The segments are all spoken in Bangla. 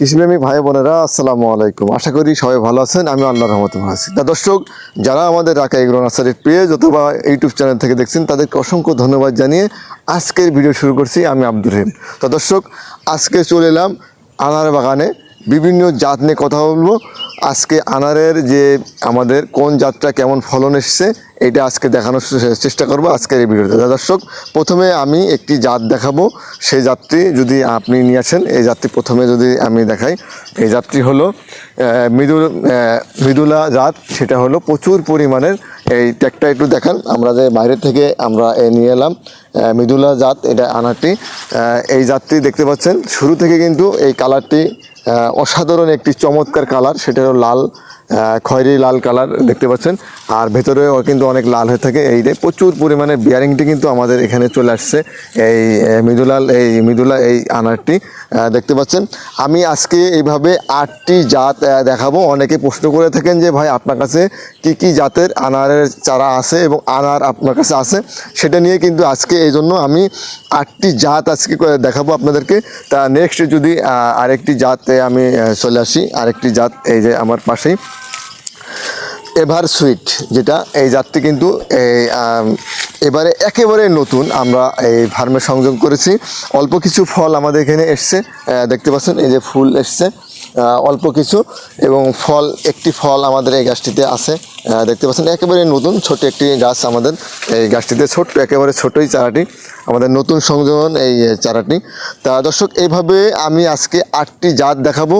কৃষিপ্রেমী ভাই বোনেরা, আসসালামু আলাইকুম। আশা করি সবাই ভালো আছেন আমি আল্লাহ রহমত ভালো আছি। তা দর্শক, যারা আমাদের রাকা এগ্রো নার্সারির পেজ অথবা ইউটিউব চ্যানেল থেকে দেখছেন, তাদেরকে অসংখ্য ধন্যবাদ জানিয়ে আজকের ভিডিও শুরু করছি আমি আব্দুর রহিম। তা দর্শক, আজকে চলে এলাম আনার বাগানে। বিভিন্ন জাত নিয়ে কথা বলব। আজকে আনারের যে আমাদের কোন জাতটা কেমন ফলন এসছে, এটা আজকে দেখানোর চেষ্টা করব আজকের এই ভিডিওতে। দর্শক, প্রথমে আমি একটি জাত দেখাবো। সেই জাতটি যদি আপনি নিয়ে আসেন, এই জাতটি প্রথমে যদি আমি দেখাই, এই জাতটি হলো মৃদুল মৃদুলা জাত। সেটা হলো প্রচুর পরিমাণের, এই ট্যাগটা একটু দেখান। আমরা যে বাইরে থেকে আমরা এ নিয়ে এলাম মৃদুলা জাত, এটা আনারটি। এই জাতটি দেখতে পাচ্ছেন, শুরু থেকে কিন্তু এই কালারটি অসাধারণ একটি চমৎকার কালার সেটা লাল খয়েরি লাল কালার দেখতে পাচ্ছেন। আর ভেতরেও কিন্তু অনেক লাল হয়ে থাকে। এই যে প্রচুর পরিমাণে বিয়ারিংটি কিন্তু আমাদের এখানে চলে আসছে। এই মৃদুলাল, এই মৃদুলা, এই আনারটি। দেখতে পাচ্ছেন। আমি আজকে এইভাবে আটটি জাত দেখাবো। অনেকে প্রশ্ন করে থাকেন যে, ভাই, আপনার কাছে কি কি জাতের আনারের চারা আছে এবং আনার আপনার কাছে আছে? সেটা নিয়ে কিন্তু আজকে এই জন্য আমি আটটি জাত আজকে দেখাবো আপনাদেরকে। তা নেক্সট যদি আরেকটি জাতে আমি চলে আসি। আরেকটি জাত, এই যে আমার পাশেই এভার সুইট যেটা এই জাতটি কিন্তু এই এবারে একেবারে নতুন আমরা এই ফার্মে সংযোগ করেছি। অল্প কিছু ফল আমাদের এখানে এসছে। দেখতে পাচ্ছেন, এই যে ফুল এসছে। অল্প কিছু এবং ফল, একটি ফল আমাদের এই গাছটিতে আছে। দেখতে পাচ্ছেন, একেবারে নতুন, ছোট একটি গাছ আমাদের এই গাছটিতে, ছোট্ট, একেবারে ছোটই চারাটি। আমাদের নতুন সংযোজন এই চারাটি। তা দর্শক, এইভাবে আমি আজকে আটটি জাত দেখাবো।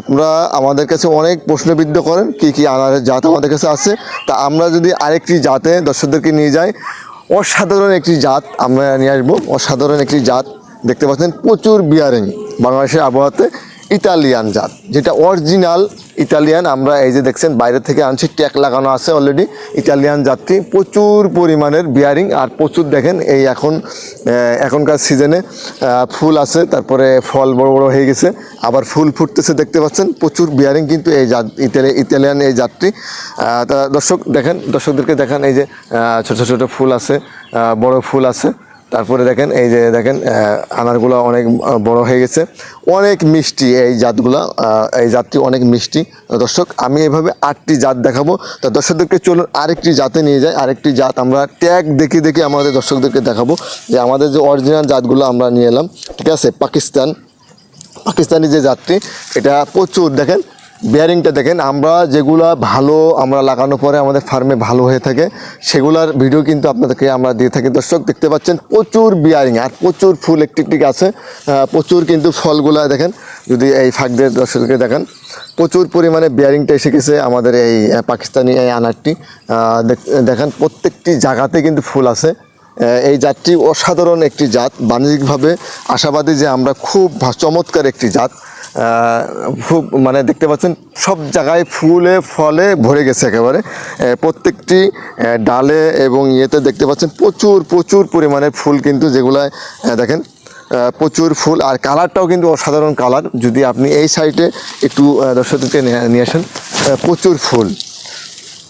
আপনারা আমাদের কাছে অনেক প্রশ্নবিদ্ধ করেন, কি কি আনারের জাত আমাদের কাছে আছে। তা আমরা যদি আরেকটি জাতে দর্শকদেরকে নিয়ে যাই অসাধারণ একটি জাত আমরা নিয়ে আসব। অসাধারণ একটি জাত। দেখতে পাচ্ছেন প্রচুর বিয়ারিং বাংলাদেশের আবহাওয়াতে। ইতালিয়ান জাত, যেটা অরিজিনাল ইতালিয়ান। আমরা এই যে দেখছেন, বাইরে থেকে আনছি, ট্যাগ লাগানো আছে অলরেডি ইতালিয়ান জাতটি প্রচুর পরিমাণের বিয়ারিং আর প্রচুর দেখেন, এই এখন এখনকার সিজনে ফুল আছে, তারপরে ফল বড় বড় হয়ে গেছে, আবার ফুল ফুটতেছে, দেখতে পাচ্ছেন, প্রচুর বিয়ারিং কিন্তু এই জাত, ইতালি, ইতালিয়ান এই জাতটি। দর্শক দেখেন, দর্শকদেরকে দেখেন, এই যে ছোট ছোট ফুল আছে বড় ফুল আছে। তারপরে দেখেন, এই যে দেখেন আনারগুলো অনেক বড় হয়ে গেছে। অনেক মিষ্টি এই জাতগুলো এই জাতটি অনেক মিষ্টি। দর্শক, আমি এভাবে আটটি জাত দেখাবো। তো দর্শকদেরকে চলুন আরেকটি জাতে নিয়ে যাই। আরেকটি জাত আমরা ট্যাগ দেখে দেখে আমাদের দর্শকদেরকে দেখাবো যে আমাদের যে অরিজিনাল জাতগুলো আমরা নিয়ে এলাম। ঠিক আছে? পাকিস্তান। পাকিস্তানি যে জাতটি, এটা প্রচুর, দেখেন বিয়ারিংটা দেখেন, আমরা যেগুলা ভালো আমরা লাগানোর পরে আমাদের ফার্মে ভালো হয়ে থাকে, সেগুলার ভিডিও কিন্তু আপনাদেরকে আমরা দিয়ে থাকি। দর্শক, দেখতে পাচ্ছেন প্রচুর বিয়ারিং আর প্রচুর ফুল একটি একটি গাছে প্রচুর কিন্তু ফলগুলা দেখেন, যদি এই ফাঁক দিয়ে দর্শককে দেখেন, প্রচুর পরিমাণে বিয়ারিংটা এসে গেছে আমাদের এই পাকিস্তানি এই আনারটি। দেখ- দেখেন, প্রত্যেকটি জায়গাতে কিন্তু ফুল আছে। এই জাতটি অসাধারণ একটি জাত। বাণিজ্যিকভাবে আশাবাদী যে আমরা খুব চমৎকার একটি জাত। খুব মানে দেখতে পাচ্ছেন, সব জায়গায় ফুলে, ফলে ভরে গেছে একেবারে। প্রত্যেকটি ডালে এবং ইয়েতে দেখতে পাচ্ছেন, প্রচুর প্রচুর পরিমাণে ফুল কিন্তু যেগুলায় দেখেন প্রচুর ফুল। আর কালারটাও কিন্তু অসাধারণ কালার। যদি আপনি এই সাইডে একটু দর্শকদেরকে নিয়ে নিয়ে আসেন প্রচুর ফুল।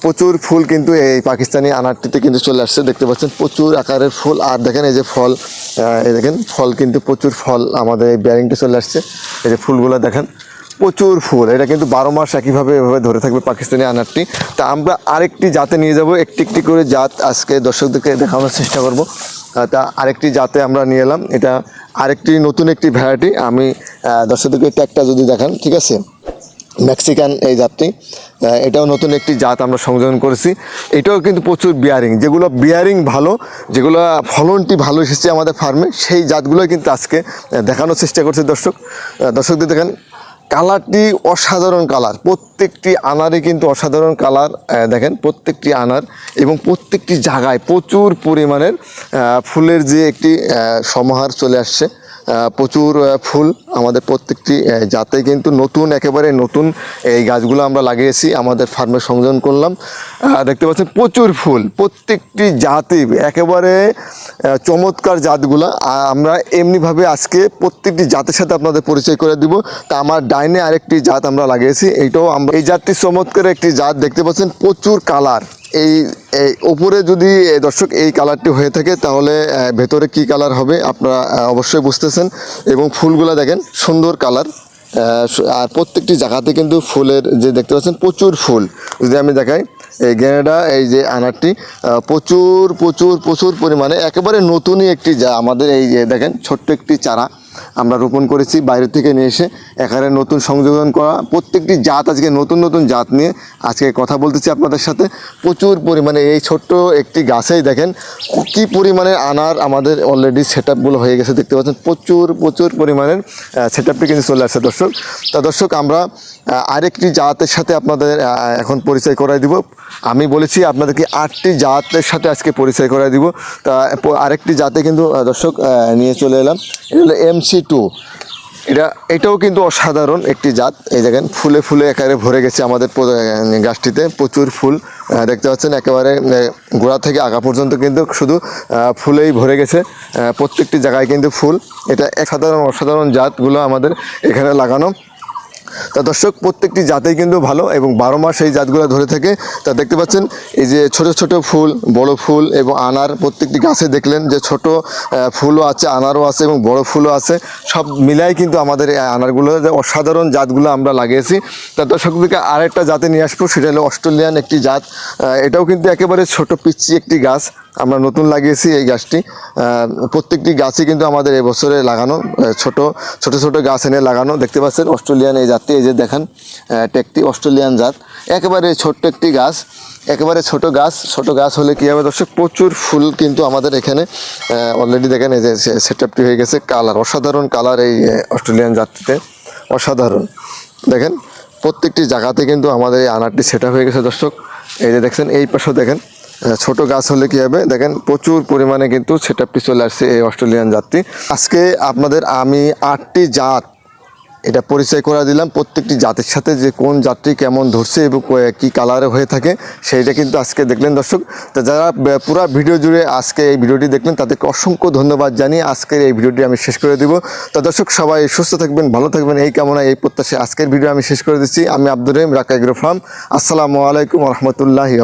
প্রচুর ফুল কিন্তু এই পাকিস্তানি আনারটিতে কিন্তু চলে আসছে। দেখতে পাচ্ছেন, প্রচুর আকারের ফুল। আর দেখেন এই যে ফল এই দেখেন, ফল কিন্তু প্রচুর ফল আমাদের এই ব্যারিংটা চলে আসছে। এই যে ফুলগুলো দেখেন, প্রচুর ফুল। এটা কিন্তু বারো মাস একইভাবে এভাবে ধরে থাকবে পাকিস্তানি আনারটি। তা আমরা আরেকটি জাতে নিয়ে যাব। একটি একটি করে জাত আজকে দর্শকদেরকে দেখানোর চেষ্টা করব। তা আরেকটি জাতে আমরা নিয়ে এলাম। এটা আরেকটি নতুন একটি ভ্যারাইটি আমি দর্শকদেরকে ট্যাগটা যদি দেখান, ঠিক আছে? মেক্সিকান এই জাতটি। এটাও নতুন একটি জাত আমরা সংযোজন করেছি। এটাও কিন্তু প্রচুর বিয়ারিং যেগুলো বিয়ারিং ভালো, যেগুলো ফলনটি ভালো এসেছে আমাদের ফার্মে সেই জাতগুলো কিন্তু আজকে দেখানোর চেষ্টা করছে দর্শক। দর্শকদের দেখেন, কালারটি অসাধারণ কালার। প্রত্যেকটি আনারে কিন্তু অসাধারণ কালার দেখেন, প্রত্যেকটি আনার এবং প্রত্যেকটি জায়গায় প্রচুর পরিমাণের ফুলের যে একটি সমাহার চলে আসছে। প্রচুর ফুল আমাদের প্রত্যেকটি জাতে কিন্তু নতুন, একেবারে নতুন এই গাছগুলো আমরা লাগিয়েছি, আমাদের ফার্মে সংযোজন করলাম। দেখতে পাচ্ছেন প্রচুর ফুল, প্রত্যেকটি জাতি একেবারে চমৎকার জাতগুলো। আমরা এমনিভাবে আজকে প্রত্যেকটি জাতের সাথে আপনাদের পরিচয় করে দিব। তা আমার ডাইনে আরেকটি জাত আমরা লাগিয়েছি, এইটাও আমরা, এই জাতটি চমৎকার একটি জাত, দেখতে পাচ্ছেন প্রচুর কালার। এই ওপরে যদি দর্শক এই কালারটি হয়ে থাকে, তাহলে ভেতরে কি কালার হবে আপনারা অবশ্যই বুঝতেছেন। এবং ফুলগুলা দেখেন, সুন্দর কালার। আর প্রত্যেকটি জায়গাতে কিন্তু ফুলের যে দেখতে পাচ্ছেন, প্রচুর ফুল। যদি আমি দেখাই, এই গ্রেনেডা এই যে আনারটি প্রচুর প্রচুর প্রচুর পরিমাণে, একেবারে নতুনই একটি যা আমাদের এই দেখেন, ছোট্ট একটি চারা। আমরা রোপণ করেছি, বাইরে থেকে নিয়ে এসে এখানে নতুন সংযোজন করা, প্রত্যেকটি জাত আজকে নতুন নতুন জাত নিয়ে আজকে কথা বলতেছি আপনাদের সাথে। প্রচুর পরিমাণে এই ছোট্ট একটি গাছেই দেখেন কী পরিমাণে আনার আমাদের অলরেডি সেট আপগুলো হয়ে গেছে, দেখতে পাচ্ছেন প্রচুর প্রচুর পরিমাণের সেট আপটি কিন্তু চলে আসছে দর্শক। তা দর্শক, আমরা আরেকটি জাতের সাথে আপনাদের এখন পরিচয় করাই দিব। আমি বলেছি আপনাদেরকে আটটি জাতের সাথে আজকে পরিচয় করাই দিব। তা আরেকটি জাতে কিন্তু দর্শক নিয়ে চলে এলাম। এটা হলো এমসি টু এটা, এটাও কিন্তু অসাধারণ একটি জাত। এই দেখেন, ফুলে ফুলে একেবারে ভরে গেছে আমাদের গাছটিতে। প্রচুর ফুল দেখতে পাচ্ছেন, একেবারে গোড়া থেকে আগা পর্যন্ত কিন্তু শুধু ফুলেই ভরে গেছে। প্রত্যেকটি জায়গায় কিন্তু ফুল। এটা সাধারণ, অসাধারণ জাতগুলো আমাদের এখানে লাগানো। তা দর্শক, প্রত্যেকটি জাতেই কিন্তু ভালো এবং বারো মাস এই জাতগুলো ধরে থাকে। তা দেখতে পাচ্ছেন, এই যে ছোট ছোট ফুল, বড় ফুল এবং আনার প্রত্যেকটি গাছে দেখলেন যে ছোট ফুলও আছে, আনারও আছে এবং বড় ফুলও আছে। সব মিলাই কিন্তু আমাদের আনারগুলো অসাধারণ জাতগুলো আমরা লাগিয়েছি। তা দর্শকদেরকে আরেকটা জাতে নিয়ে আসব, সেটা হলো অস্ট্রেলিয়ান একটি জাত। এটাও কিন্তু একেবারে ছোট পিচ্ছি একটি গাছ। আমরা নতুন লাগিয়েছি এই গাছটি। প্রত্যেকটি গাছই কিন্তু আমাদের এবছরে লাগানো ছোট ছোট ছোট গাছ এনে লাগানো। দেখতে পাচ্ছেন অস্ট্রেলিয়ান এই জাতটি, এই যে দেখেন একটি অস্ট্রেলিয়ান জাত। একেবারে ছোট্ট একটি গাছ, একেবারে ছোট গাছ। ছোট গাছ হলে কী হবে দর্শক? প্রচুর ফুল কিন্তু আমাদের এখানে অলরেডি দেখেন এই যে সেট আপটি হয়ে গেছে কালার, অসাধারণ কালার এই অস্ট্রেলিয়ান জাতটিতে, অসাধারণ। দেখেন, প্রত্যেকটি জায়গাতে কিন্তু আমাদের এই আনারটি সেটা হয়ে গেছে দর্শক। এই যে দেখছেন, এই পাশেও দেখেন ছোট গাছ হলে কি হবে? দেখেন, প্রচুর পরিমাণে কিন্তু সেটা চলে আসছে এই অস্ট্রেলিয়ান জাতটি। আজকে আপনাদের আমি আটটি জাত এটা পরিচয় করে দিলাম। প্রত্যেকটি জাতের সাথে যে কোন জাতটি কেমন ধরছে এবং কো- কালারে হয়ে থাকে, সেইটা কিন্তু আজকে দেখলেন দর্শক। তো যারা পুরো ভিডিও জুড়ে আজকে এই ভিডিওটি দেখলেন, তাদেরকে অসংখ্য ধন্যবাদ জানিয়ে আজকের এই ভিডিওটি আমি শেষ করে দিব। তো দর্শক, সবাই সুস্থ থাকবেন, ভালো থাকবেন, এই কামনা এই প্রত্যাশায় আজকের ভিডিও আমি শেষ করে দিচ্ছি। আমি আব্দুর রহিম রাকা ফার্ম। আসসালামু আলাইকুম রহমতুল্লাহি